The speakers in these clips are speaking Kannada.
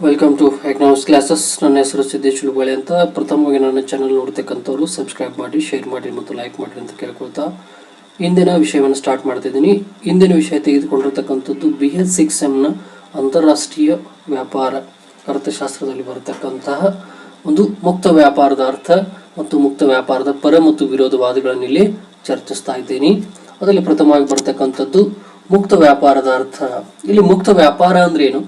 ವೆಲ್ಕಮ್ ಟು ಎಕನಾಮಿಕ್ಸ್ ಕ್ಲಾಸಸ್ ನನ್ನ ಹೆಸರು ಸಿದ್ದೇಶ್ ಉಳುಬಾಳೆ ಅಂತ. ಪ್ರಥಮವಾಗಿ ನನ್ನ ಚಾನಲ್ ನೋಡ್ತಕ್ಕಂಥವ್ರು ಸಬ್ಸ್ಕ್ರೈಬ್ ಮಾಡಿ ಶೇರ್ ಮಾಡಿ ಮತ್ತು ಲೈಕ್ ಮಾಡಿ ಅಂತ ಕೇಳ್ಕೊಳ್ತಾ ಇಂದಿನ ವಿಷಯವನ್ನು ಸ್ಟಾರ್ಟ್ ಮಾಡ್ತಿದ್ದೀನಿ ಇಂದಿನ ವಿಷಯ ತೆಗೆದುಕೊಂಡಿರ್ತಕ್ಕಂಥದ್ದು ಬಿ ಎಸ್ ಸಿಕ್ಸ್ ಎಮ್ನ ಅಂತಾರಾಷ್ಟ್ರೀಯ ವ್ಯಾಪಾರ ಅರ್ಥಶಾಸ್ತ್ರದಲ್ಲಿ ಬರತಕ್ಕಂತಹ ಒಂದು ಮುಕ್ತ ವ್ಯಾಪಾರದ ಅರ್ಥ ಮತ್ತು ಮುಕ್ತ ವ್ಯಾಪಾರದ ಪರ ಮತ್ತು ವಿರೋಧವಾದಗಳನ್ನು ಇಲ್ಲಿ ಚರ್ಚಿಸ್ತಾ ಇದ್ದೀನಿ. ಅದರಲ್ಲಿ ಪ್ರಥಮವಾಗಿ ಬರ್ತಕ್ಕಂಥದ್ದು ಮುಕ್ತ ವ್ಯಾಪಾರದ ಅರ್ಥ. ಇಲ್ಲಿ ಮುಕ್ತ ವ್ಯಾಪಾರ ಅಂದ್ರೆ ಏನು?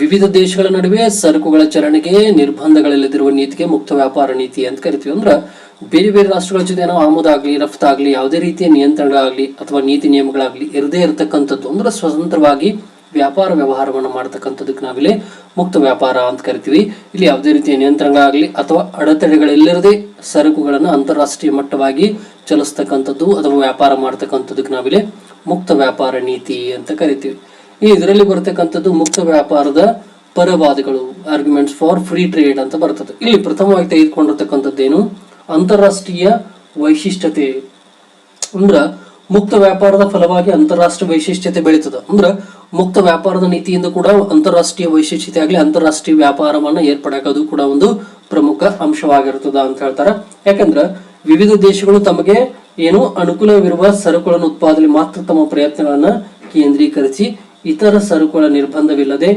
ವಿವಿಧ ದೇಶಗಳ ನಡುವೆ ಸರಕುಗಳ ಚಲನೆಗೆ ನಿರ್ಬಂಧಗಳಿಲ್ಲದಿರುವ ನೀತಿಗೆ ಮುಕ್ತ ವ್ಯಾಪಾರ ನೀತಿ ಅಂತ ಕರಿತೀವಿ ಅಂದ್ರೆ ಬೇರೆ ಬೇರೆ ರಾಷ್ಟ್ರಗಳ ಜೊತೆ ನಾವು ಆಮದಾಗ್ಲಿ, ರಫ್ತಾಗ್ಲಿ, ಯಾವುದೇ ರೀತಿಯ ನಿಯಂತ್ರಣಗಳಾಗಲಿ ಅಥವಾ ನೀತಿ ನಿಯಮಗಳಾಗ್ಲಿ ಇರದೇ ಇರತಕ್ಕಂಥದ್ದು ಅಂದ್ರೆ ಸ್ವತಂತ್ರವಾಗಿ ವ್ಯಾಪಾರ ವ್ಯವಹಾರವನ್ನು ಮಾಡತಕ್ಕಂಥದಕ್ಕೆ ನಾವಿಲ್ಲಿ ಮುಕ್ತ ವ್ಯಾಪಾರ ಅಂತ ಕರಿತೀವಿ. ಇಲ್ಲಿ ಯಾವುದೇ ರೀತಿಯ ನಿಯಂತ್ರಣಗಳಾಗಲಿ ಅಥವಾ ಅಡೆತಡೆಗಳಿಲ್ಲದೆ ಸರಕುಗಳನ್ನು ಅಂತಾರಾಷ್ಟ್ರೀಯ ಮಟ್ಟವಾಗಿ ಚಲಿಸ್ತಕ್ಕಂಥದ್ದು ಅಥವಾ ವ್ಯಾಪಾರ ಮಾಡತಕ್ಕಂಥದಕ್ಕೆ ನಾವಿಲ್ಲಿ ಮುಕ್ತ ವ್ಯಾಪಾರ ನೀತಿ ಅಂತ ಕರಿತೀವಿ. ಈ ಇದರಲ್ಲಿ ಬರತಕ್ಕಂಥದ್ದು ಮುಕ್ತ ವ್ಯಾಪಾರದ ಪರವಾದಿಗಳು ಆರ್ಗ್ಯುಮೆಂಟ್ಸ್ ಫಾರ್ ಫ್ರೀ ಟ್ರೇಡ್ ಅಂತ ಬರ್ತದೆ. ಇಲ್ಲಿ ಪ್ರಥಮವಾಗಿ ತೆಗೆದುಕೊಂಡಿರ್ತಕ್ಕಂಥದ್ದೇನು? ಅಂತಾರಾಷ್ಟ್ರೀಯ ವೈಶಿಷ್ಟ್ಯತೆ. ಅಂದ್ರ, ಮುಕ್ತ ವ್ಯಾಪಾರದ ಫಲವಾಗಿ ಅಂತಾರಾಷ್ಟ್ರೀಯ ವೈಶಿಷ್ಟ್ಯತೆ ಬೆಳೀತದ. ಅಂದ್ರ, ಮುಕ್ತ ವ್ಯಾಪಾರದ ನೀತಿಯಿಂದ ಕೂಡ ಅಂತಾರಾಷ್ಟ್ರೀಯ ವೈಶಿಷ್ಟ್ಯತೆ ಆಗಲಿ, ಅಂತಾರಾಷ್ಟ್ರೀಯ ವ್ಯಾಪಾರವನ್ನ ಏರ್ಪಡಾಕೋದು ಕೂಡ ಒಂದು ಪ್ರಮುಖ ಅಂಶವಾಗಿರ್ತದ ಅಂತ ಹೇಳ್ತಾರ. ಯಾಕಂದ್ರ, ವಿವಿಧ ದೇಶಗಳು ತಮಗೆ ಏನು ಅನುಕೂಲವಿರುವ ಸರಕುಗಳನ್ನು ಉತ್ಪಾದನೆ ಮಾತ್ರ ತಮ್ಮ ಪ್ರಯತ್ನಗಳನ್ನ ಕೇಂದ್ರೀಕರಿಸಿ ಇತರ ಸರಕುಗಳ ನಿರ್ಬಂಧವಿಲ್ಲದೆ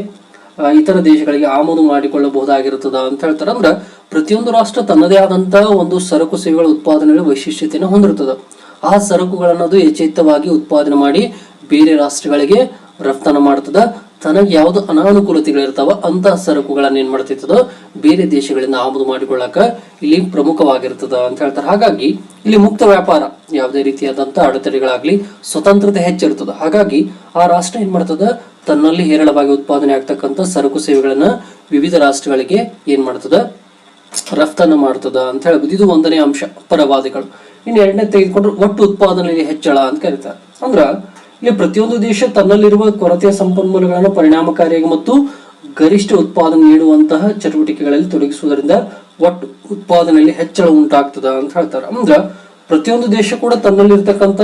ಇತರ ದೇಶಗಳಿಗೆ ಆಮದು ಮಾಡಿಕೊಳ್ಳಬಹುದಾಗಿರುತ್ತದೆ ಅಂತ ಹೇಳ್ತಾರೆ. ಅಂದ್ರೆ ಪ್ರತಿಯೊಂದು ರಾಷ್ಟ್ರ ತನ್ನದೇ ಆದಂತಹ ಒಂದು ಸರಕು ಸೇವೆಗಳ ಉತ್ಪಾದನೆಯಲ್ಲಿ ವೈಶಿಷ್ಟ್ಯತೆಯನ್ನು ಹೊಂದಿರುತ್ತದೆ. ಆ ಸರಕುಗಳನ್ನದು ಯಚೇತವಾಗಿ ಉತ್ಪಾದನೆ ಮಾಡಿ ಬೇರೆ ರಾಷ್ಟ್ರಗಳಿಗೆ ರಫ್ತಾನ ಮಾಡ್ತದ ತನಗೆ ಯಾವ್ದು ಅನಾನುಕೂಲತೆಗಳಿರ್ತಾವ ಅಂತಹ ಸರಕುಗಳನ್ನ ಏನ್ ಮಾಡ್ತಿರ್ತದ ಬೇರೆ ದೇಶಗಳಿಂದ ಆಮದು ಮಾಡಿಕೊಳ್ಳಕ ಇಲ್ಲಿ ಪ್ರಮುಖವಾಗಿರ್ತದ ಅಂತ ಹೇಳ್ತಾರೆ. ಹಾಗಾಗಿ ಇಲ್ಲಿ ಮುಕ್ತ ವ್ಯಾಪಾರ ಯಾವುದೇ ರೀತಿಯಾದಂತಹ ಅಡೆತಡೆಗಳಾಗ್ಲಿ ಸ್ವತಂತ್ರತೆ ಹೆಚ್ಚಿರ್ತದ. ಹಾಗಾಗಿ ಆ ರಾಷ್ಟ್ರ ಏನ್ ಮಾಡ್ತದ? ತನ್ನಲ್ಲಿ ಹೇರಳವಾಗಿ ಉತ್ಪಾದನೆ ಆಗ್ತಕ್ಕಂಥ ಸರಕು ಸೇವೆಗಳನ್ನ ವಿವಿಧ ರಾಷ್ಟ್ರಗಳಿಗೆ ಏನ್ ಮಾಡ್ತದ? ರಫ್ತನ್ನ ಮಾಡ್ತದ ಅಂತ ಹೇಳ್ಬೋದು. ಇದು ಒಂದನೇ ಅಂಶ ಪರವಾದಿಗಳು. ಇನ್ನು ಎರಡನೇ ತೆಗೆದುಕೊಂಡ್ರೆ ಒಟ್ಟು ಉತ್ಪಾದನೆಯಲ್ಲಿ ಹೆಚ್ಚಳ ಅಂತ ಕರೀತಾರೆ. ಅಂದ್ರ ಇಲ್ಲಿ ಪ್ರತಿಯೊಂದು ದೇಶ ತನ್ನಲ್ಲಿರುವ ಕೊರತೆಯ ಸಂಪನ್ಮೂಲಗಳನ್ನು ಪರಿಣಾಮಕಾರಿಯಾಗಿ ಮತ್ತು ಗರಿಷ್ಠ ಉತ್ಪಾದನೆ ನೀಡುವಂತಹ ಚಟುವಟಿಕೆಗಳಲ್ಲಿ ತೊಡಗಿಸುವುದರಿಂದ ಒಟ್ಟು ಉತ್ಪಾದನೆಯಲ್ಲಿ ಹೆಚ್ಚಳ ಉಂಟಾಗ್ತದ ಅಂತ ಹೇಳ್ತಾರೆ. ಅಂದ್ರ ಪ್ರತಿಯೊಂದು ದೇಶ ಕೂಡ ತನ್ನಲ್ಲಿರ್ತಕ್ಕಂಥ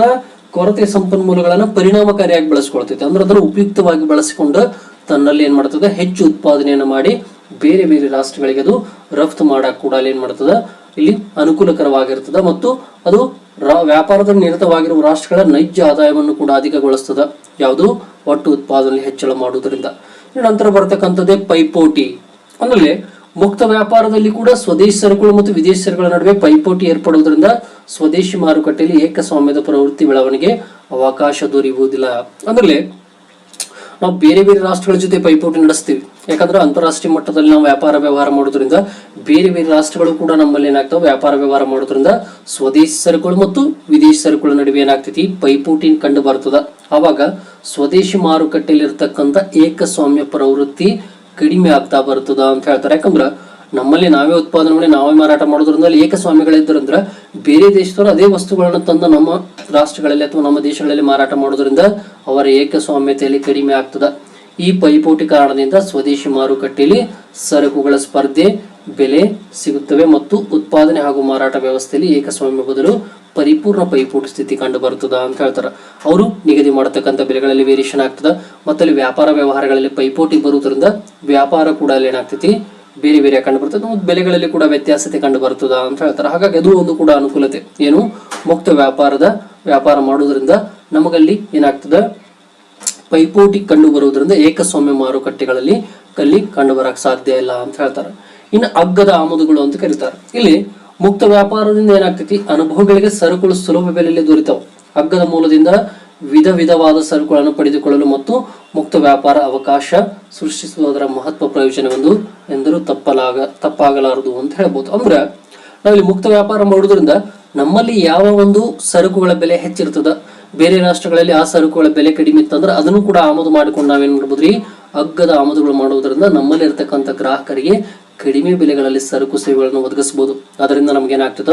ಕೊರತೆ ಸಂಪನ್ಮೂಲಗಳನ್ನ ಪರಿಣಾಮಕಾರಿಯಾಗಿ ಬಳಸ್ಕೊಳ್ತೈತೆ. ಅಂದ್ರೆ ಅದನ್ನು ಉಪಯುಕ್ತವಾಗಿ ಬಳಸಿಕೊಂಡು ತನ್ನಲ್ಲಿ ಏನ್ ಮಾಡ್ತದೆ? ಹೆಚ್ಚು ಉತ್ಪಾದನೆಯನ್ನು ಮಾಡಿ ಬೇರೆ ಬೇರೆ ರಾಷ್ಟ್ರಗಳಿಗೆ ಅದು ರಫ್ತು ಮಾಡಕ್ ಕೂಡ ಅಲ್ಲಿ ಏನ್ ಮಾಡ್ತದ? ಇಲ್ಲಿ ಅನುಕೂಲಕರವಾಗಿರ್ತದ ಮತ್ತು ಅದು ವ್ಯಾಪಾರದಲ್ಲಿ ನಿರತವಾಗಿರುವ ರಾಷ್ಟ್ರಗಳ ನೈಜ ಆದಾಯವನ್ನು ಕೂಡ ಅಧಿಕಗೊಳಿಸ್ತದೆ. ಯಾವುದು? ಒಟ್ಟು ಉತ್ಪಾದನೆ ಹೆಚ್ಚಳ ಮಾಡುವುದರಿಂದ. ನಂತರ ಬರತಕ್ಕಂಥದ್ದೇ ಪೈಪೋಟಿ. ಆಮೇಲೆ ಮುಕ್ತ ವ್ಯಾಪಾರದಲ್ಲಿ ಕೂಡ ಸ್ವದೇಶಿ ಸರಕುಗಳು ಮತ್ತು ವಿದೇಶಿ ಸರಕುಗಳ ನಡುವೆ ಪೈಪೋಟಿ ಏರ್ಪಡುವುದರಿಂದ ಸ್ವದೇಶಿ ಮಾರುಕಟ್ಟೆಯಲ್ಲಿ ಏಕಸ್ವಾಮ್ಯದ ಪ್ರವೃತ್ತಿ ಬೆಳವಣಿಗೆ ಅವಕಾಶ ದೊರೆಯುವುದಿಲ್ಲ. ಅಂದ್ರೆ ನಾವು ಬೇರೆ ಬೇರೆ ರಾಷ್ಟ್ರಗಳ ಜೊತೆ ಪೈಪೋಟಿ ನಡೆಸ್ತೀವಿ. ಯಾಕಂದ್ರೆ ಅಂತಾರಾಷ್ಟ್ರೀಯ ಮಟ್ಟದಲ್ಲಿ ನಾವು ವ್ಯಾಪಾರ ವ್ಯವಹಾರ ಮಾಡೋದ್ರಿಂದ ಬೇರೆ ಬೇರೆ ರಾಷ್ಟ್ರಗಳು ಕೂಡ ನಮ್ಮಲ್ಲಿ ಏನಾಗ್ತಾವೆ? ವ್ಯಾಪಾರ ವ್ಯವಹಾರ ಮಾಡೋದ್ರಿಂದ ಸ್ವದೇಶಿ ಸರಕುಗಳು ಮತ್ತು ವಿದೇಶಿ ಸರಕುಗಳ ನಡುವೆ ಏನಾಗ್ತೈತಿ? ಪೈಪೋಟಿ ಕಂಡು ಬರ್ತದ. ಆವಾಗ ಸ್ವದೇಶಿ ಮಾರುಕಟ್ಟೆಯಲ್ಲಿ ಇರ್ತಕ್ಕಂಥ ಏಕಸ್ವಾಮ್ಯ ಪ್ರವೃತ್ತಿ ಕಡಿಮೆ ಆಗ್ತಾ ಬರ್ತದ ಅಂತ ಹೇಳ್ತಾರೆ. ಯಾಕಂದ್ರ ನಮ್ಮಲ್ಲಿ ನಾವೇ ಉತ್ಪಾದನೆ ಮಾಡಿ ನಾವೇ ಮಾರಾಟ ಮಾಡೋದ್ರಿಂದ ಅಲ್ಲಿ ಏಕಸ್ವಾಮ್ಯಗಳಿದ್ದರಂದ್ರ ಬೇರೆ ದೇಶದವರು ಅದೇ ವಸ್ತುಗಳನ್ನು ತಂದು ನಮ್ಮ ರಾಷ್ಟ್ರಗಳಲ್ಲಿ ಅಥವಾ ನಮ್ಮ ದೇಶಗಳಲ್ಲಿ ಮಾರಾಟ ಮಾಡೋದ್ರಿಂದ ಅವರ ಏಕಸ್ವಾಮ್ಯತೆಯಲ್ಲಿ ಕಡಿಮೆ ಆಗ್ತದ. ಈ ಪೈಪೋಟಿ ಕಾರಣದಿಂದ ಸ್ವದೇಶಿ ಮಾರುಕಟ್ಟೆಯಲ್ಲಿ ಸರಕುಗಳ ಸ್ಪರ್ಧೆ, ಬೆಲೆ ಸಿಗುತ್ತವೆ ಮತ್ತು ಉತ್ಪಾದನೆ ಹಾಗೂ ಮಾರಾಟ ವ್ಯವಸ್ಥೆಯಲ್ಲಿ ಏಕಸ್ವಾಮ್ಯ ಬದಲು ಪರಿಪೂರ್ಣ ಪೈಪೋಟಿ ಸ್ಥಿತಿ ಕಂಡು ಅಂತ ಹೇಳ್ತಾರೆ. ಅವರು ನಿಗದಿ ಮಾಡತಕ್ಕಂಥ ಬೆಲೆಗಳಲ್ಲಿ ವೇರಿಯೇಷನ್ ಆಗ್ತದ. ಮತ್ತು ಅಲ್ಲಿ ವ್ಯಾಪಾರ ವ್ಯವಹಾರಗಳಲ್ಲಿ ಪೈಪೋಟಿ ಬರುವುದರಿಂದ ವ್ಯಾಪಾರ ಕೂಡ ಅಲ್ಲಿ ಏನಾಗ್ತೈತಿ? ಬೇರೆ ಬೇರೆ ಕಂಡು ಬರ್ತದೆ ಮತ್ತು ಬೆಲೆಗಳಲ್ಲಿ ಕೂಡ ವ್ಯತ್ಯಾಸತೆ ಕಂಡು ಅಂತ ಹೇಳ್ತಾರೆ. ಹಾಗಾಗಿ ಅದು ಒಂದು ಕೂಡ ಅನುಕೂಲತೆ. ಏನು? ಮುಕ್ತ ವ್ಯಾಪಾರದ, ವ್ಯಾಪಾರ ಮಾಡುವುದರಿಂದ ನಮಗಲ್ಲಿ ಏನಾಗ್ತದ? ಪೈಪೋಟಿ ಕಂಡು ಬರುವುದರಿಂದ ಏಕಸ್ವಾಮ್ಯ ಮಾರುಕಟ್ಟೆಗಳಲ್ಲಿ ಅಲ್ಲಿ ಕಂಡು ಬರಕ್ ಸಾಧ್ಯ ಇಲ್ಲ ಅಂತ ಹೇಳ್ತಾರೆ. ಇನ್ನು ಅಗ್ಗದ ಆಮದುಗಳು ಅಂತ ಕರೀತಾರೆ. ಇಲ್ಲಿ ಮುಕ್ತ ವ್ಯಾಪಾರದಿಂದ ಏನಾಗ್ತೈತಿ? ಅನುಭವಗಳಿಗೆ ಸರಕುಗಳು ಸುಲಭ ಬೆಲೆಯಲ್ಲಿ ದೊರೆತಾವ. ಅಗ್ಗದ ಮೂಲದಿಂದ ವಿಧ ವಿಧವಾದ ಸರಕುಗಳನ್ನು ಪಡೆದುಕೊಳ್ಳಲು ಮತ್ತು ಮುಕ್ತ ವ್ಯಾಪಾರ ಅವಕಾಶ ಸೃಷ್ಟಿಸುವುದರ ಮಹತ್ವ ಪ್ರಯೋಜನವೆಂದು ಎಂದರೂ ತಪ್ಪಲಾಗ, ತಪ್ಪಾಗಲಾರದು ಅಂತ ಹೇಳ್ಬೋದು. ಅಂದ್ರೆ ನಾವಿಲ್ಲಿ ಮುಕ್ತ ವ್ಯಾಪಾರ ಮಾಡೋದ್ರಿಂದ ನಮ್ಮಲ್ಲಿ ಯಾವ ಒಂದು ಸರಕುಗಳ ಬೆಲೆ ಹೆಚ್ಚಿರ್ತದ? ಬೇರೆ ರಾಷ್ಟ್ರಗಳಲ್ಲಿ ಆ ಸರಕುಗಳ ಬೆಲೆ ಕಡಿಮೆ ಇತ್ತಂದ್ರೆ ಅದನ್ನು ಕೂಡ ಆಮದು ಮಾಡಿಕೊಂಡು ನಾವೇನ್ ಮಾಡ್ಬೋದ್ರಿ? ಅಗ್ಗದ ಆಮದುಗಳು ಮಾಡುವುದರಿಂದ ನಮ್ಮಲ್ಲಿ ಇರ್ತಕ್ಕಂಥ ಗ್ರಾಹಕರಿಗೆ ಕಡಿಮೆ ಬೆಲೆಗಳಲ್ಲಿ ಸರಕು ಸೇವೆಗಳನ್ನು ಒದಗಿಸಬಹುದು ಅದರಿಂದ ನಮ್ಗೇನಾಗ್ತದ?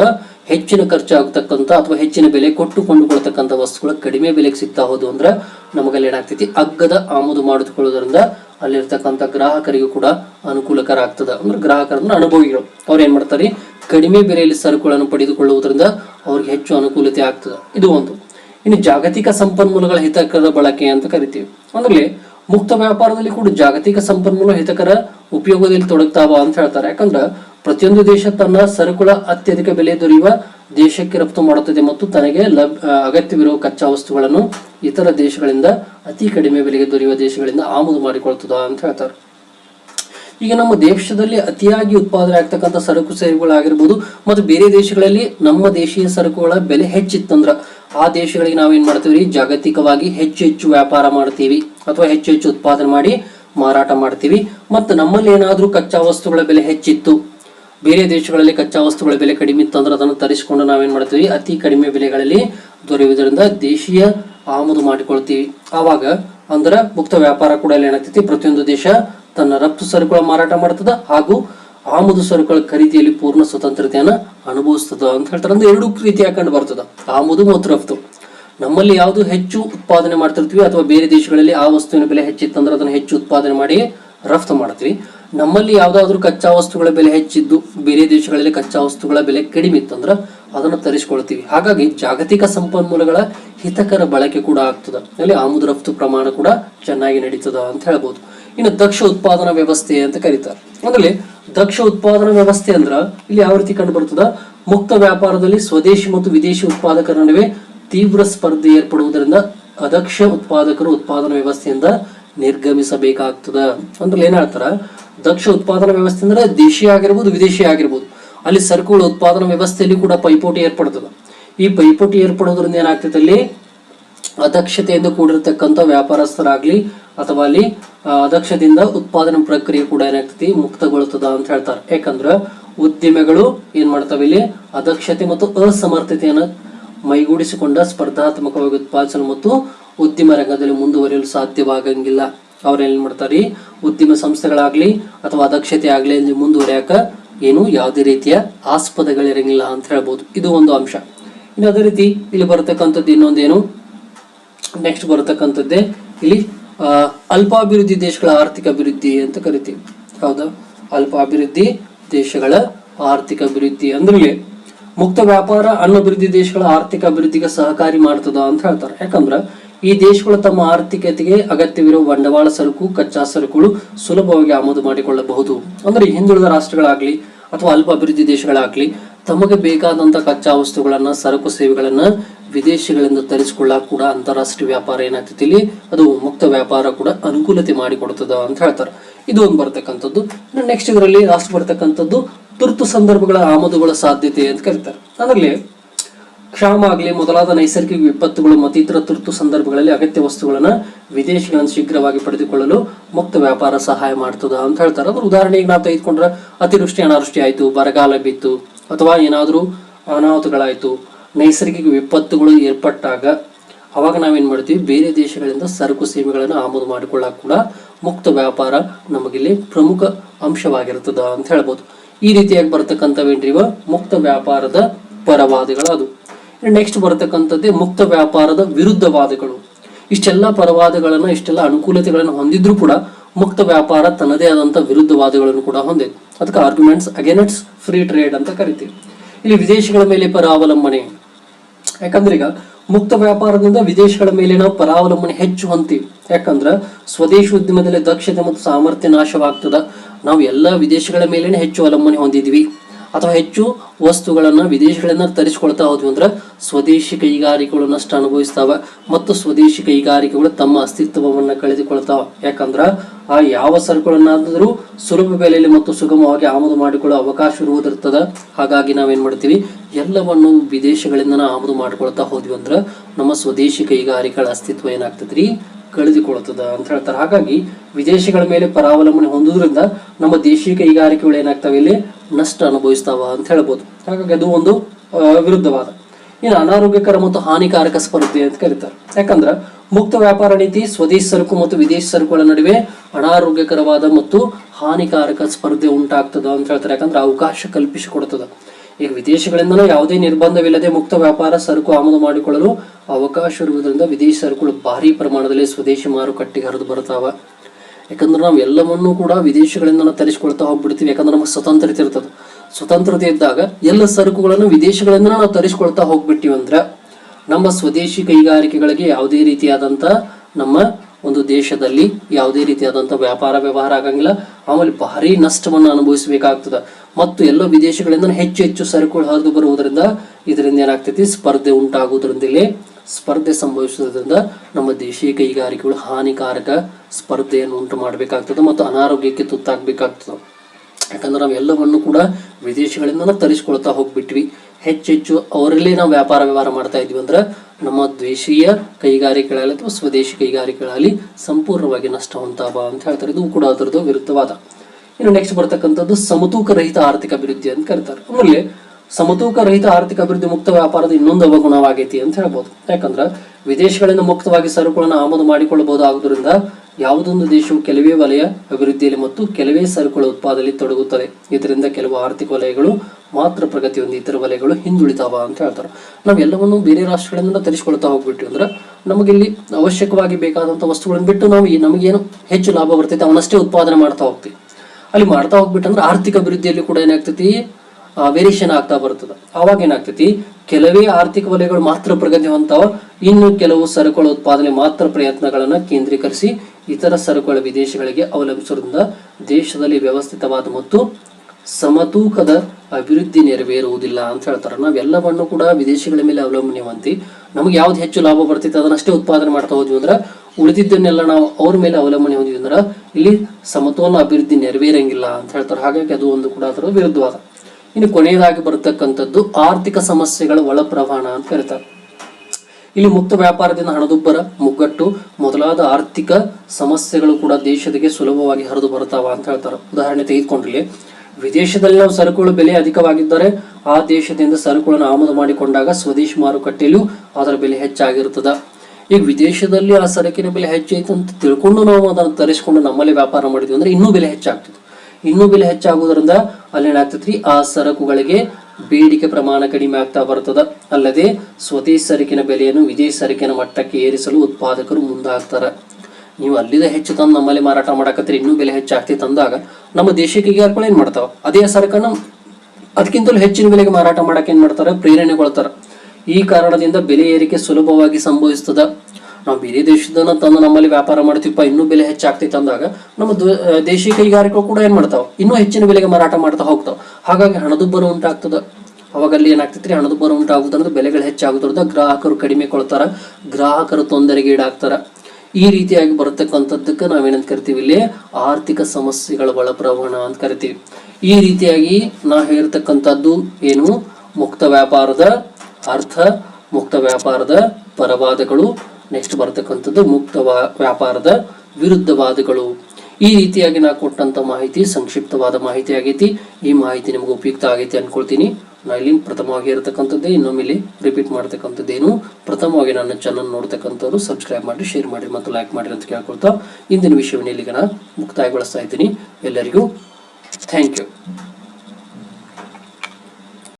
ಹೆಚ್ಚಿನ ಖರ್ಚಾಗತಕ್ಕಂಥ ಅಥವಾ ಹೆಚ್ಚಿನ ಬೆಲೆ ಕೊಟ್ಟು ಕೊಂಡುಕೊಳ್ತಕ್ಕಂಥ ವಸ್ತುಗಳು ಕಡಿಮೆ ಬೆಲೆಗೆ ಸಿಗ್ತಾ ಹೋದು ಅಂದ್ರೆ ನಮಗಲ್ಲಿ ಏನಾಗ್ತೈತಿ? ಅಗ್ಗದ ಆಮದು ಮಾಡಿಕೊಳ್ಳೋದ್ರಿಂದ ಅಲ್ಲಿರ್ತಕ್ಕಂಥ ಗ್ರಾಹಕರಿಗೂ ಕೂಡ ಅನುಕೂಲಕರ ಆಗ್ತದ ಅಂದ್ರೆ ಗ್ರಾಹಕರನ್ನ ಅನುಭವಿಗಳು. ಅವ್ರು ಏನ್ ಮಾಡ್ತಾರೆ? ಕಡಿಮೆ ಬೆಲೆಯಲ್ಲಿ ಸರಕುಗಳನ್ನು ಪಡೆದುಕೊಳ್ಳುವುದರಿಂದ ಅವ್ರಿಗೆ ಹೆಚ್ಚು ಅನುಕೂಲತೆ ಆಗ್ತದೆ. ಇದು ಒಂದು. ಇನ್ನು ಜಾಗತಿಕ ಸಂಪನ್ಮೂಲಗಳ ಹಿತಕರ ಬಳಕೆ ಅಂತ ಕರಿತೀವಿ. ಅಂದ್ರೆ ಮುಕ್ತ ವ್ಯಾಪಾರದಲ್ಲಿ ಕೂಡ ಜಾಗತಿಕ ಸಂಪನ್ಮೂಲ ಹಿತಕರ ಉಪಯೋಗದಲ್ಲಿ ತೊಡಗ್ತಾವ ಅಂತ ಹೇಳ್ತಾರೆ. ಯಾಕಂದ್ರ ಪ್ರತಿಯೊಂದು ದೇಶ ತನ್ನ ಸರಕುಗಳ ಅತ್ಯಧಿಕ ಬೆಲೆ ದೊರೆಯುವ ದೇಶಕ್ಕೆ ರಫ್ತು ಮಾಡುತ್ತದೆ ಮತ್ತು ತನಗೆ ಅಗತ್ಯವಿರುವ ಕಚ್ಚಾ ವಸ್ತುಗಳನ್ನು ಇತರ ದೇಶಗಳಿಂದ ಅತಿ ಕಡಿಮೆ ಬೆಲೆಗೆ ದೊರೆಯುವ ದೇಶಗಳಿಂದ ಆಮದು ಮಾಡಿಕೊಳ್ತದ ಅಂತ ಹೇಳ್ತಾರೆ. ಈಗ ನಮ್ಮ ದೇಶದಲ್ಲಿ ಅತಿಯಾಗಿ ಉತ್ಪಾದನೆ ಆಗ್ತಕ್ಕಂಥ ಸರಕು ಸೇವೆಗಳಾಗಿರ್ಬೋದು, ಮತ್ತು ಬೇರೆ ದೇಶಗಳಲ್ಲಿ ನಮ್ಮ ದೇಶೀಯ ಸರಕುಗಳ ಬೆಲೆ ಹೆಚ್ಚಿತ್ತಂದ್ರ ಆ ದೇಶಗಳಿಗೆ ನಾವೇನ್ ಮಾಡ್ತೀವಿ ಜಾಗತಿಕವಾಗಿ ಹೆಚ್ಚು ಹೆಚ್ಚು ವ್ಯಾಪಾರ ಮಾಡ್ತೀವಿ ಅಥವಾ ಹೆಚ್ಚು ಹೆಚ್ಚು ಉತ್ಪಾದನೆ ಮಾಡಿ ಮಾರಾಟ ಮಾಡ್ತೀವಿ. ಮತ್ತು ನಮ್ಮಲ್ಲಿ ಏನಾದರೂ ಕಚ್ಚಾ ವಸ್ತುಗಳ ಬೆಲೆ ಹೆಚ್ಚಿತ್ತು. ಬೇರೆ ದೇಶಗಳಲ್ಲಿ ಕಚ್ಚಾ ವಸ್ತುಗಳ ಬೆಲೆ ಕಡಿಮೆ ಇತ್ತು ಅಂದ್ರೆ ಅದನ್ನು ತರಿಸಿಕೊಂಡು ನಾವೇನ್ ಮಾಡ್ತೀವಿ? ಅತಿ ಕಡಿಮೆ ಬೆಲೆಗಳಲ್ಲಿ ದೊರೆಯುವುದರಿಂದ ದೇಶೀಯ ಆಮದು ಮಾಡಿಕೊಳ್ತೀವಿ. ಆವಾಗ ಅಂದ್ರ ಮುಕ್ತ ವ್ಯಾಪಾರ ಕೂಡ ಏನಾಗ್ತೈತಿ? ಪ್ರತಿಯೊಂದು ದೇಶ ತನ್ನ ರಫ್ತು ಸರಕುಗಳ ಮಾರಾಟ ಮಾಡ್ತದ. ಹಾಗೂ ಆಮದು ಸರಕುಗಳ ಖರೀದಿಯಲ್ಲಿ ಪೂರ್ಣ ಸ್ವತಂತ್ರತೆಯನ್ನ ಅನುಭವಿಸ್ತದ ಅಂತ ಹೇಳ್ತಾರೆ. ಅಂದ್ರೆ ಎರಡು ರೀತಿ ಕಂಡು ಬರ್ತದ. ಆಮದು ಮತ್ತು ರಫ್ತು. ನಮ್ಮಲ್ಲಿ ಯಾವುದು ಹೆಚ್ಚು ಉತ್ಪಾದನೆ ಮಾಡ್ತಿರ್ತೀವಿ ಅಥವಾ ಬೇರೆ ದೇಶಗಳಲ್ಲಿ ಆ ವಸ್ತುವಿನ ಬೆಲೆ ಹೆಚ್ಚಿತ್ತಂದ್ರೆ ಅದನ್ನು ಹೆಚ್ಚು ಉತ್ಪಾದನೆ ಮಾಡಿ ರಫ್ತು ಮಾಡ್ತೀವಿ. ನಮ್ಮಲ್ಲಿ ಯಾವ್ದಾದ್ರು ಕಚ್ಚಾ ವಸ್ತುಗಳ ಬೆಲೆ ಹೆಚ್ಚಿದ್ದು, ಬೇರೆ ದೇಶಗಳಲ್ಲಿ ಕಚ್ಚಾ ವಸ್ತುಗಳ ಬೆಲೆ ಕಡಿಮೆ ಇತ್ತಂದ್ರೆ ಅದನ್ನು ತರಿಸ್ಕೊಳ್ತೀವಿ. ಹಾಗಾಗಿ ಜಾಗತಿಕ ಸಂಪನ್ಮೂಲಗಳ ಹಿತಕರ ಬಳಕೆ ಕೂಡ ಆಗ್ತದ. ಅಲ್ಲಿ ಆಮದು, ರಫ್ತು ಪ್ರಮಾಣ ಕೂಡ ಚೆನ್ನಾಗಿ ನಡೀತದ ಅಂತ ಹೇಳ್ಬೋದು. ಇನ್ನು ದಕ್ಷ ಉತ್ಪಾದನಾ ವ್ಯವಸ್ಥೆ ಅಂತ ಕರೀತಾರೆ. ಅಂದ್ರೆ ದಕ್ಷ ಉತ್ಪಾದನಾ ವ್ಯವಸ್ಥೆ ಅಂದ್ರ ಇಲ್ಲಿ ಯಾವ ರೀತಿ ಕಂಡು ಬರ್ತದ ಮುಕ್ತ ವ್ಯಾಪಾರದಲ್ಲಿ ಸ್ವದೇಶಿ ಮತ್ತು ವಿದೇಶಿ ಉತ್ಪಾದಕರ ನಡುವೆ ತೀವ್ರ ಸ್ಪರ್ಧೆ ಏರ್ಪಡುವುದರಿಂದ ಅದಕ್ಷ ಉತ್ಪಾದಕರು ಉತ್ಪಾದನಾ ವ್ಯವಸ್ಥೆಯಿಂದ ನಿರ್ಗಮಿಸಬೇಕಾಗ್ತದ. ಅಂದ್ರೆ ಏನ್ ಹೇಳ್ತಾರ? ದಕ್ಷ ಉತ್ಪಾದನಾ ವ್ಯವಸ್ಥೆ ಅಂದ್ರೆ ದೇಶೀಯ ಆಗಿರ್ಬೋದು, ವಿದೇಶಿ ಆಗಿರ್ಬೋದು. ಅಲ್ಲಿ ಸರಕುಗಳ ಉತ್ಪಾದನಾ ವ್ಯವಸ್ಥೆಯಲ್ಲಿ ಕೂಡ ಪೈಪೋಟಿ ಏರ್ಪಡ್ತದ. ಈ ಪೈಪೋಟಿ ಏರ್ಪಡೋದ್ರಿಂದ ಏನಾಗ್ತೈತೆ ಅಲ್ಲಿ? ಅದಕ್ಷತೆಯಿಂದ ಕೂಡಿರತಕ್ಕಂಥ ವ್ಯಾಪಾರಸ್ಥರಾಗ್ಲಿ ಅಥವಾ ಅಲ್ಲಿ ಅದಕ್ಷದಿಂದ ಉತ್ಪಾದನಾ ಪ್ರಕ್ರಿಯೆ ಕೂಡ ಏನಾಗ್ತತಿ, ಮುಕ್ತಗೊಳ್ತದ ಅಂತ ಹೇಳ್ತಾರೆ. ಯಾಕಂದ್ರ ಉದ್ಯಮಿಗಳು ಏನ್ ಮಾಡ್ತಾವೆ ಇಲ್ಲಿ? ಅದಕ್ಷತೆ ಮತ್ತು ಅಸಮರ್ಥತೆಯನ್ನು ಮೈಗೂಡಿಸಿಕೊಂಡ ಸ್ಪರ್ಧಾತ್ಮಕವಾಗಿ ಉತ್ಪಾದಿಸಲು ಮತ್ತು ಉದ್ಯಮ ರಂಗದಲ್ಲಿ ಮುಂದುವರಿಯಲು ಸಾಧ್ಯವಾಗಂಗಿಲ್ಲ. ಅವ್ರು ಏನ್ ಮಾಡ್ತಾರೆ ಉದ್ಯಮ ಸಂಸ್ಥೆಗಳಾಗ್ಲಿ ಅಥವಾ ಅದಕ್ಷತೆ ಆಗ್ಲಿ ಮುಂದುವರಿಯಾಕ ಏನು ಯಾವುದೇ ರೀತಿಯ ಆಸ್ಪದಗಳಿರಂಗಿಲ್ಲ ಅಂತ ಹೇಳ್ಬೋದು. ಇದು ಒಂದು ಅಂಶ. ಇನ್ನು ಅದೇ ರೀತಿ ಇಲ್ಲಿ ಬರತಕ್ಕಂಥದ್ದು ಇನ್ನೊಂದೇನು? ನೆಕ್ಸ್ಟ್ ಬರತಕ್ಕಂಥದ್ದೇ ಇಲ್ಲಿ ಅಲ್ಪಾಭಿವೃದ್ಧಿ ದೇಶಗಳ ಆರ್ಥಿಕ ಅಭಿವೃದ್ಧಿ ಅಂತ ಕರಿತೀವಿ. ಹೌದಾ? ಅಲ್ಪ ಅಭಿವೃದ್ಧಿ ದೇಶಗಳ ಆರ್ಥಿಕ ಅಭಿವೃದ್ಧಿ ಅಂದ್ರೆ ಮುಕ್ತ ವ್ಯಾಪಾರ ಅಭಿವೃದ್ಧಿ ದೇಶಗಳ ಆರ್ಥಿಕ ಅಭಿವೃದ್ಧಿಗೆ ಸಹಕಾರಿ ಮಾಡ್ತದ ಅಂತ ಹೇಳ್ತಾರೆ. ಯಾಕಂದ್ರ ಈ ದೇಶಗಳು ತಮ್ಮ ಆರ್ಥಿಕತೆಗೆ ಅಗತ್ಯವಿರುವ ಬಂಡವಾಳ ಸರಕು, ಕಚ್ಚಾ ಸರಕುಗಳು ಸುಲಭವಾಗಿ ಆಮದು ಮಾಡಿಕೊಳ್ಳಬಹುದು. ಅಂದ್ರೆ ಹಿಂದುಳಿದ ರಾಷ್ಟ್ರಗಳಾಗ್ಲಿ ಅಥವಾ ಅಲ್ಪ ಅಭಿವೃದ್ಧಿ ದೇಶಗಳಾಗ್ಲಿ ತಮಗೆ ಬೇಕಾದಂತ ಕಚ್ಚಾ ವಸ್ತುಗಳನ್ನ, ಸರಕು ಸೇವೆಗಳನ್ನ ವಿದೇಶಗಳಿಂದ ತರಿಸಿಕೊಳ್ಳಾಕ ಕೂಡ ಅಂತಾರಾಷ್ಟ್ರೀಯ ವ್ಯಾಪಾರ ಏನಾಗ್ತೈತಿ ಇಲ್ಲಿ? ಅದು ಮುಕ್ತ ವ್ಯಾಪಾರ ಕೂಡ ಅನುಕೂಲತೆ ಮಾಡಿಕೊಡ್ತದ ಅಂತ ಹೇಳ್ತಾರೆ. ಇದು ಒಂದು ಬರ್ತಕ್ಕಂಥದ್ದು. ನೆಕ್ಸ್ಟ್ ಇದರಲ್ಲಿ ಲಾಸ್ಟ್ ಬರ್ತಕ್ಕಂಥದ್ದು ತುರ್ತು ಸಂದರ್ಭಗಳ ಆಮದುಗಳ ಸಾಧ್ಯತೆ ಅಂತ ಕರೀತಾರೆ. ಅದರಲ್ಲಿ ಕ್ಷಾಮ ಆಗಲಿ, ಮೊದಲಾದ ನೈಸರ್ಗಿಕ ವಿಪತ್ತುಗಳು ಮತ್ತಿತರ ತುರ್ತು ಸಂದರ್ಭಗಳಲ್ಲಿ ಅಗತ್ಯ ವಸ್ತುಗಳನ್ನ ವಿದೇಶಗಳನ್ನು ಶೀಘ್ರವಾಗಿ ಪಡೆದುಕೊಳ್ಳಲು ಮುಕ್ತ ವ್ಯಾಪಾರ ಸಹಾಯ ಮಾಡ್ತದ ಅಂತ ಹೇಳ್ತಾರೆ. ಅದ್ರ ಉದಾಹರಣೆಗೆ ನಾವು ತೆಗೆದುಕೊಂಡ್ರೆ ಅತಿವೃಷ್ಟಿ, ಅನಾವೃಷ್ಟಿ ಆಯಿತು, ಬರಗಾಲ ಬಿತ್ತು, ಅಥವಾ ಏನಾದರೂ ಅನಾಹುತಗಳಾಯ್ತು ನೈಸರ್ಗಿಕ ವಿಪತ್ತುಗಳು ಏರ್ಪಟ್ಟಾಗ ಅವಾಗ ನಾವೇನ್ ಮಾಡ್ತೀವಿ? ಬೇರೆ ದೇಶಗಳಿಂದ ಸರಕು ಸೇವೆಗಳನ್ನು ಆಮದು ಮಾಡಿಕೊಳ್ಳಾಕ ಕೂಡ ಮುಕ್ತ ವ್ಯಾಪಾರ ನಮಗಿಲ್ಲಿ ಪ್ರಮುಖ ಅಂಶವಾಗಿರ್ತದ ಅಂತ ಹೇಳ್ಬೋದು. ಈ ರೀತಿಯಾಗಿ ಬರ್ತಕ್ಕಂಥವೇನ್ರಿ ಇವ? ಮುಕ್ತ ವ್ಯಾಪಾರದ ಪರವಾದಿಗಳು ಅದು. ನೆಕ್ಸ್ಟ್ ಬರ್ತಕ್ಕಂಥದ್ದೇ ಮುಕ್ತ ವ್ಯಾಪಾರದ ವಿರುದ್ಧವಾದಗಳು. ಇಷ್ಟೆಲ್ಲ ಪರವಾದಗಳನ್ನ, ಇಷ್ಟೆಲ್ಲ ಅನುಕೂಲತೆಗಳನ್ನು ಹೊಂದಿದ್ರು ಕೂಡ ಮುಕ್ತ ವ್ಯಾಪಾರ ತನ್ನದೇ ಆದಂತ ವಿರುದ್ಧವಾದಗಳನ್ನು ಕೂಡ ಹೊಂದಿದೆ. ಅದಕ್ಕೆ ಆರ್ಗ್ಯುಮೆಂಟ್ಸ್ ಅಗೇನೆಟ್ಸ್ ಫ್ರೀ ಟ್ರೇಡ್ ಅಂತ ಕರಿತೀವಿ. ಇಲ್ಲಿ ವಿದೇಶಗಳ ಮೇಲೆ ಪರಾವಲಂಬನೆ ಯಾಕಂದ್ರೆ ಈಗ ಮುಕ್ತ ವ್ಯಾಪಾರದಿಂದ ವಿದೇಶಗಳ ಮೇಲೆ ನಾವು ಪರಾವಲಂಬನೆ ಹೆಚ್ಚು ಹೊಂತೀವಿ ಯಾಕಂದ್ರ ಸ್ವದೇಶಿ ಉದ್ಯಮದಲ್ಲಿ ದಕ್ಷತೆ ಮತ್ತು ಸಾಮರ್ಥ್ಯ ನಾಶವಾಗ್ತದ. ನಾವು ಎಲ್ಲ ವಿದೇಶಗಳ ಮೇಲೇನೆ ಹೆಚ್ಚು ಅವಲಂಬನೆ ಹೊಂದಿದ್ವಿ. ಅಥವಾ ಹೆಚ್ಚು ವಸ್ತುಗಳನ್ನ ವಿದೇಶಗಳಿಂದ ತರಿಸ್ಕೊಳ್ತಾ ಹೋದ್ವಿ ಅಂದ್ರೆ ಸ್ವದೇಶಿ ಕೈಗಾರಿಕೆಗಳು ನಷ್ಟ ಅನುಭವಿಸ್ತಾವ ಮತ್ತು ಸ್ವದೇಶಿ ಕೈಗಾರಿಕೆಗಳು ತಮ್ಮ ಅಸ್ತಿತ್ವವನ್ನ ಕಳೆದುಕೊಳ್ತಾವ. ಯಾಕಂದ್ರ ಆ ಯಾವ ಸರಕುಗಳನ್ನಾದರೂ ಸುಲಭ ಬೆಲೆಯಲ್ಲಿ ಮತ್ತು ಸುಗಮವಾಗಿ ಆಮದು ಮಾಡಿಕೊಳ್ಳೋ ಅವಕಾಶ ಇರುವುದಿರ್ತದ ಹಾಗಾಗಿ ನಾವೇನ್ ಮಾಡ್ತೀವಿ? ಎಲ್ಲವನ್ನು ವಿದೇಶಗಳಿಂದ ಆಮದು ಮಾಡ್ಕೊಳ್ತಾ ಹೋದ್ವಿ ಅಂದ್ರೆ ನಮ್ಮ ಸ್ವದೇಶಿ ಕೈಗಾರಿಕೆಗಳ ಅಸ್ತಿತ್ವ ಏನಾಗ್ತದ್ರಿ? ಕಳೆದುಕೊಳ್ತದ ಅಂತ ಹೇಳ್ತಾರೆ. ಹಾಗಾಗಿ ವಿದೇಶಗಳ ಮೇಲೆ ಪರಾವಲಂಬನೆ ಹೊಂದುವುದರಿಂದ ನಮ್ಮ ದೇಶೀಯ ಕೈಗಾರಿಕೆಗಳು ಏನಾಗ್ತವೆ ಇಲ್ಲಿ? ನಷ್ಟ ಅನುಭವಿಸ್ತಾವ ಅಂತ ಹೇಳ್ಬೋದು. ಹಾಗಾಗಿ ಅದು ಒಂದು ವಿರುದ್ಧವಾದ. ಇನ್ನು ಅನಾರೋಗ್ಯಕರ ಮತ್ತು ಹಾನಿಕಾರಕ ಸ್ಪರ್ಧೆ ಅಂತ ಕರೀತಾರೆ. ಯಾಕಂದ್ರ ಮುಕ್ತ ವ್ಯಾಪಾರ ನೀತಿ ಸ್ವದೇಶಿ ಸರಕು ಮತ್ತು ವಿದೇಶಿ ಸರಕುಗಳ ನಡುವೆ ಅನಾರೋಗ್ಯಕರವಾದ ಮತ್ತು ಹಾನಿಕಾರಕ ಸ್ಪರ್ಧೆ ಉಂಟಾಗ್ತದ ಅಂತ ಹೇಳ್ತಾರೆ. ಯಾಕಂದ್ರೆ ಅವಕಾಶ ಕಲ್ಪಿಸಿಕೊಡ್ತದ. ಈಗ ವಿದೇಶಗಳಿಂದಲೂ ಯಾವುದೇ ನಿರ್ಬಂಧವಿಲ್ಲದೆ ಮುಕ್ತ ವ್ಯಾಪಾರ ಸರಕು ಆಮದು ಮಾಡಿಕೊಳ್ಳಲು ಅವಕಾಶ ಇರುವುದರಿಂದ ವಿದೇಶಿ ಸರಕುಗಳು ಭಾರಿ ಪ್ರಮಾಣದಲ್ಲಿ ಸ್ವದೇಶಿ ಮಾರುಕಟ್ಟೆಗೆ ಹರಿದು ಬರ್ತಾವ ಯಾಕಂದ್ರೆ ನಾವು ಎಲ್ಲವನ್ನೂ ಕೂಡ ವಿದೇಶಗಳಿಂದ ತರಿಸ್ಕೊಳ್ತಾ ಹೋಗ್ಬಿಡ್ತೀವಿ. ಯಾಕಂದ್ರೆ ನಮಗೆ ಸ್ವತಂತ್ರತೆ ಇರ್ತದೆ. ಸ್ವತಂತ್ರತೆ ಇದ್ದಾಗ ಎಲ್ಲ ಸರಕುಗಳನ್ನು ವಿದೇಶಗಳಿಂದ ನಾವು ತರಿಸ್ಕೊಳ್ತಾ ಹೋಗ್ಬಿಟ್ಟಿವಿ ಅಂದ್ರೆ ನಮ್ಮ ಸ್ವದೇಶಿ ಕೈಗಾರಿಕೆಗಳಿಗೆ ಯಾವುದೇ ರೀತಿಯಾದಂಥ ನಮ್ಮ ಒಂದು ದೇಶದಲ್ಲಿ ಯಾವುದೇ ರೀತಿಯಾದಂಥ ವ್ಯಾಪಾರ ವ್ಯವಹಾರ ಆಗಂಗಿಲ್ಲ. ಆಮೇಲೆ ಭಾರಿ ನಷ್ಟವನ್ನು ಅನುಭವಿಸಬೇಕಾಗ್ತದೆ. ಮತ್ತು ಎಲ್ಲ ವಿದೇಶಗಳಿಂದ ಹೆಚ್ಚು ಹೆಚ್ಚು ಸರಕುಗಳು ಹರಿದು ಬರುವುದರಿಂದ ಇದರಿಂದ ಏನಾಗ್ತೈತಿ? ಸ್ಪರ್ಧೆ ಉಂಟಾಗುವುದರಿಂದಲೇ ಸ್ಪರ್ಧೆ ಸಂಭವಿಸುವುದರಿಂದ ನಮ್ಮ ದೇಶೀಯ ಕೈಗಾರಿಕೆಗಳು ಹಾನಿಕಾರಕ ಸ್ಪರ್ಧೆಯನ್ನು ಉಂಟು ಮಾಡಬೇಕಾಗ್ತದೆ ಮತ್ತು ಅನಾರೋಗ್ಯಕ್ಕೆ ತುತ್ತಾಗಬೇಕಾಗ್ತದೆ. ಯಾಕಂದ್ರೆ ನಾವೆಲ್ಲವನ್ನು ಕೂಡ ವಿದೇಶಗಳಿಂದ ತರಿಸ್ಕೊಳ್ತಾ ಹೋಗ್ಬಿಟ್ವಿ. ಹೆಚ್ಚೆಚ್ಚು ಅವರಲ್ಲೇ ನಾವು ವ್ಯಾಪಾರ ವ್ಯವಹಾರ ಮಾಡ್ತಾ ಇದ್ವಿ ಅಂದ್ರೆ ನಮ್ಮ ದೇಶೀಯ ಕೈಗಾರಿಕೆಗಳಲ್ಲಿ ಅಥವಾ ಸ್ವದೇಶಿ ಕೈಗಾರಿಕೆಗಳಲ್ಲಿ ಸಂಪೂರ್ಣವಾಗಿ ನಷ್ಟ ಉಂಟಾವ ಅಂತ ಹೇಳ್ತಾರೆ. ಇದು ಕೂಡ ಅದರದ್ದು ವಿರುದ್ಧವಾದ. ಇನ್ನು ನೆಕ್ಸ್ಟ್ ಬರ್ತಕ್ಕಂಥದ್ದು ಸಮತೂಕ ರಹಿತ ಆರ್ಥಿಕ ಅಭಿವೃದ್ಧಿ ಅಂತ ಕರೀತಾರೆ. ಆಮೇಲೆ ಸಮತೂಕ ರಹಿತ ಆರ್ಥಿಕ ಅಭಿವೃದ್ಧಿ ಮುಕ್ತ ವ್ಯಾಪಾರದ ಇನ್ನೊಂದು ಅವಗುಣವಾಗೈತಿ ಅಂತ ಹೇಳ್ಬೋದು. ಯಾಕಂದ್ರೆ ವಿದೇಶಗಳಿಂದ ಮುಕ್ತವಾಗಿ ಸರಕುಗಳನ್ನು ಆಮದು ಮಾಡಿಕೊಳ್ಳಬಹುದು ಆಗುದರಿಂದ ಯಾವುದೊಂದು ದೇಶವು ಕೆಲವೇ ವಲಯ ಅಭಿವೃದ್ಧಿಯಲ್ಲಿ ಮತ್ತು ಕೆಲವೇ ಸರಕುಗಳ ಉತ್ಪಾದನೆಯಲ್ಲಿ ತೊಡಗುತ್ತದೆ. ಇದರಿಂದ ಕೆಲವು ಆರ್ಥಿಕ ವಲಯಗಳು ಮಾತ್ರ ಪ್ರಗತಿ ಹೊಂದಿ ಇತರ ವಲಯಗಳು ಹಿಂದುಳಿತಾವ ಅಂತ ಹೇಳ್ತಾರೆ. ಎಲ್ಲವನ್ನೂ ಬೇರೆ ರಾಷ್ಟ್ರಗಳಿಂದ ತರಿಸ್ಕೊಳ್ತಾ ಹೋಗ್ಬಿಟ್ಟು ಅಂದ್ರೆ ನಮಗಿಲ್ಲಿ ಅವಶ್ಯಕವಾಗಿ ಬೇಕಾದಂಥ ವಸ್ತುಗಳನ್ನು ಬಿಟ್ಟು ನಾವು ನಮಗೇನು ಹೆಚ್ಚು ಲಾಭ ಬರ್ತೈತೆ, ಅವನಷ್ಟೇ ಉತ್ಪಾದನೆ ಮಾಡ್ತಾ ಹೋಗ್ತೀವಿ. ಅಲ್ಲಿ ಮಾಡ್ತಾ ಹೋಗ್ಬಿಟ್ಟಂದ್ರೆ ಆರ್ಥಿಕ ಅಭಿವೃದ್ಧಿಯಲ್ಲಿ ಕೂಡ ಏನಾಗ್ತೈತಿ? ವೇರಿಯೇಷನ್ ಆಗ್ತಾ ಬರ್ತದೆ. ಅವಾಗ ಏನಾಗ್ತೈತಿ? ಕೆಲವೇ ಆರ್ಥಿಕ ವಲಯಗಳು ಮಾತ್ರ ಪ್ರಗತಿ ಹೊಂತಾವ ಇನ್ನು ಕೆಲವು ಸರಕುಗಳ ಉತ್ಪಾದನೆ ಮಾತ್ರ ಪ್ರಯತ್ನಗಳನ್ನ ಕೇಂದ್ರೀಕರಿಸಿ ಇತರ ಸರಕುಗಳ ವಿದೇಶಗಳಿಗೆ ಅವಲಂಬಿಸುವುದರಿಂದ ದೇಶದಲ್ಲಿ ವ್ಯವಸ್ಥಿತವಾದ ಮತ್ತು ಸಮತೂಕದ ಅಭಿವೃದ್ಧಿ ನೆರವೇರುವುದಿಲ್ಲ ಅಂತ ಹೇಳ್ತಾರೆ. ನಾವೆಲ್ಲವನ್ನು ಕೂಡ ವಿದೇಶಗಳ ಮೇಲೆ ಅವಲಂಬನೆ ಹೊಂದಿ ನಮಗೆ ಯಾವ್ದು ಹೆಚ್ಚು ಲಾಭ ಬರ್ತೈತೆ ಅದನ್ನಷ್ಟೇ ಉತ್ಪಾದನೆ ಮಾಡ್ತಾ ಹೋದ್ವಿ ಅಂದ್ರೆ ಉಳಿದಿದ್ದನ್ನೆಲ್ಲ ನಾವು ಅವ್ರ ಮೇಲೆ ಅವಲಂಬನೆ ಹೊಂದಿದ್ವಿ ಅಂದ್ರೆ ಇಲ್ಲಿ ಸಮತೋಲನ ಅಭಿವೃದ್ಧಿ ನೆರವೇರಂಗಿಲ್ಲ ಅಂತ ಹೇಳ್ತಾರೆ. ಹಾಗಾಗಿ ಅದು ಒಂದು ಕೂಡ ಅದರ ವಿರುದ್ಧವಾದ ಇನ್ನು ಕೊನೆಯದಾಗಿ ಬರತಕ್ಕಂಥದ್ದು ಆರ್ಥಿಕ ಸಮಸ್ಯೆಗಳ ಒಳ ಪ್ರಮಾಣ ಅಂತ ಹೇಳ್ತಾರೆ. ಇಲ್ಲಿ ಮುಕ್ತ ವ್ಯಾಪಾರದಿಂದ ಹಣದುಬ್ಬರ, ಮುಗ್ಗಟ್ಟು, ಮೊದಲಾದ ಆರ್ಥಿಕ ಸಮಸ್ಯೆಗಳು ಕೂಡ ದೇಶದಿಗೆ ಸುಲಭವಾಗಿ ಹರಿದು ಬರ್ತಾವ ಅಂತ ಹೇಳ್ತಾರೆ. ಉದಾಹರಣೆ ತೆಗೆದುಕೊಂಡ್ರೆ ವಿದೇಶದಲ್ಲಿ ನಾವು ಸರಕುಗಳ ಬೆಲೆ ಅಧಿಕವಾಗಿದ್ದರೆ ಆ ದೇಶದಿಂದ ಸರಕುಗಳನ್ನು ಆಮದು ಮಾಡಿಕೊಂಡಾಗ ಸ್ವದೇಶಿ ಮಾರುಕಟ್ಟೆಯಲ್ಲೂ ಅದರ ಬೆಲೆ ಹೆಚ್ಚಾಗಿರ್ತದ ಈಗ ವಿದೇಶದಲ್ಲಿ ಆ ಸರಕಿನ ಬೆಲೆ ಹೆಚ್ಚೈತೆ ಅಂತ ತಿಳ್ಕೊಂಡು ನಾವು ಅದನ್ನು ತರಿಸಿಕೊಂಡು ನಮ್ಮಲ್ಲಿ ವ್ಯಾಪಾರ ಮಾಡಿದ್ವಿ ಅಂದ್ರೆ ಇನ್ನೂ ಬೆಲೆ ಹೆಚ್ಚಾಗ್ತದೆ ಇನ್ನೂ ಬೆಲೆ ಹೆಚ್ಚಾಗುವುದರಿಂದ ಅಲ್ಲಿ ಏನಾಗ್ತೈತ್ರಿ ಆ ಸರಕುಗಳಿಗೆ ಬೇಡಿಕೆ ಪ್ರಮಾಣ ಕಡಿಮೆ ಆಗ್ತಾ ಬರ್ತದ ಅಲ್ಲದೆ ಸ್ವದೇಶಿ ಸರಕಿನ ಬೆಲೆಯನ್ನು ವಿದೇಶಿ ಸರಕಿನ ಮಟ್ಟಕ್ಕೆ ಏರಿಸಲು ಉತ್ಪಾದಕರು ಮುಂದಾಗ್ತಾರ. ನೀವು ಅಲ್ಲಿದ ಹೆಚ್ಚು ತಂದು ನಮ್ಮಲ್ಲಿ ಮಾರಾಟ ಮಾಡಕತ್ರಿ ಇನ್ನೂ ಬೆಲೆ ಹೆಚ್ಚಾಗ್ತಿ ಅಂದಾಗ ನಮ್ಮ ದೇಶಕ್ಕೆ ಕೈಗಾರಿಕೆಗಳು ಏನ್ ಮಾಡ್ತಾವ? ಅದೇ ಸರಕನ್ನ ಅದಕ್ಕಿಂತಲೂ ಹೆಚ್ಚಿನ ಬೆಲೆಗೆ ಮಾರಾಟ ಮಾಡಕ್ಕೆ ಏನ್ ಮಾಡ್ತಾರೆ? ಪ್ರೇರಣೆಗೊಳ್ತಾರ ಈ ಕಾರಣದಿಂದ ಬೆಲೆ ಏರಿಕೆ ಸುಲಭವಾಗಿ ಸಂಭವಿಸ್ತದ. ನಾವು ಬೇರೆ ದೇಶದನ್ನ ತಂದು ನಮ್ಮಲ್ಲಿ ವ್ಯಾಪಾರ ಮಾಡ್ತೀವಪ್ಪ, ಇನ್ನೂ ಬೆಲೆ ಹೆಚ್ಚಾಗ್ತೈತೆ ಅಂದಾಗ ನಮ್ಮ ದೇಶೀಯ ಕೈಗಾರಿಕೆಗಳು ಕೂಡ ಏನ್ ಮಾಡ್ತಾವ? ಇನ್ನೂ ಹೆಚ್ಚಿನ ಬೆಲೆಗೆ ಮಾರಾಟ ಮಾಡ್ತಾ ಹೋಗ್ತಾವ. ಹಾಗಾಗಿ ಹಣದುಬ್ಬರ ಉಂಟಾಗ್ತದ. ಅವಾಗ ಅಲ್ಲಿ ಏನಾಗ್ತೈತ್ರಿ? ಹಣದುಬ್ಬರ ಉಂಟಾಗುದ್ರಿಂದ ಬೆಲೆಗಳು ಹೆಚ್ಚಾಗುದ್ರಿಂದ ಗ್ರಾಹಕರು ಕಡಿಮೆ ಕೊಳ್ತಾರ ಗ್ರಾಹಕರು ತೊಂದರೆಗೆ ಈಡಾಗ್ತಾರ. ಈ ರೀತಿಯಾಗಿ ಬರತಕ್ಕಂಥದ್ದಕ್ಕೆ ನಾವೇನಂತ ಕರಿತೀವಿ ಇಲ್ಲಿ? ಆರ್ಥಿಕ ಸಮಸ್ಯೆಗಳ ಒಳ ಪ್ರವಣ ಅಂತ ಕರಿತೀವಿ. ಈ ರೀತಿಯಾಗಿ ನಾ ಹೇಳ್ತಕ್ಕಂಥದ್ದು ಏನು? ಮುಕ್ತ ವ್ಯಾಪಾರದ ಅರ್ಥ, ಮುಕ್ತ ವ್ಯಾಪಾರದ ಪರವಾದಗಳು ನೆಕ್ಸ್ಟ್ ಬರ್ತಕ್ಕಂಥದ್ದು ಮುಕ್ತ ವ್ಯಾಪಾರದ ವಿರುದ್ಧವಾದಗಳು. ಈ ರೀತಿಯಾಗಿ ನಾ ಕೊಟ್ಟಂತ ಮಾಹಿತಿ ಸಂಕ್ಷಿಪ್ತವಾದ ಮಾಹಿತಿ ಆಗೈತಿ ಈ ಮಾಹಿತಿ ನಿಮ್ಗೆ ಉಪಯುಕ್ತ ಆಗೈತಿ ಅನ್ಕೊಳ್ತೀನಿ. ನಾ ಇಲ್ಲಿ ಪ್ರಥಮವಾಗಿ ಇರತಕ್ಕಂಥದ್ದೇ, ಇನ್ನೊಮ್ಮೆ ಇಲ್ಲಿ ರಿಪೀಟ್ ಮಾಡ್ತಕ್ಕಂಥದ್ದೇನು. ಪ್ರಥಮವಾಗಿ ನನ್ನ ಚಾನಲ್ ನೋಡ್ತಕ್ಕಂಥವ್ರು ಸಬ್ಸ್ಕ್ರೈಬ್ ಮಾಡಿ ಶೇರ್ ಮಾಡಿ ಮತ್ತು ಲೈಕ್ ಮಾಡಿ ಅಂತ ಕೇಳ್ಕೊಳ್ತಾ ಇಂದಿನ ವಿಷಯವನ್ನು ಇಲ್ಲಿಗೆ ನಾ ಮುಕ್ತಾಯಗೊಳಿಸ್ತಾ ಇದ್ದೀನಿ. ಎಲ್ಲರಿಗೂ ಥ್ಯಾಂಕ್ ಯು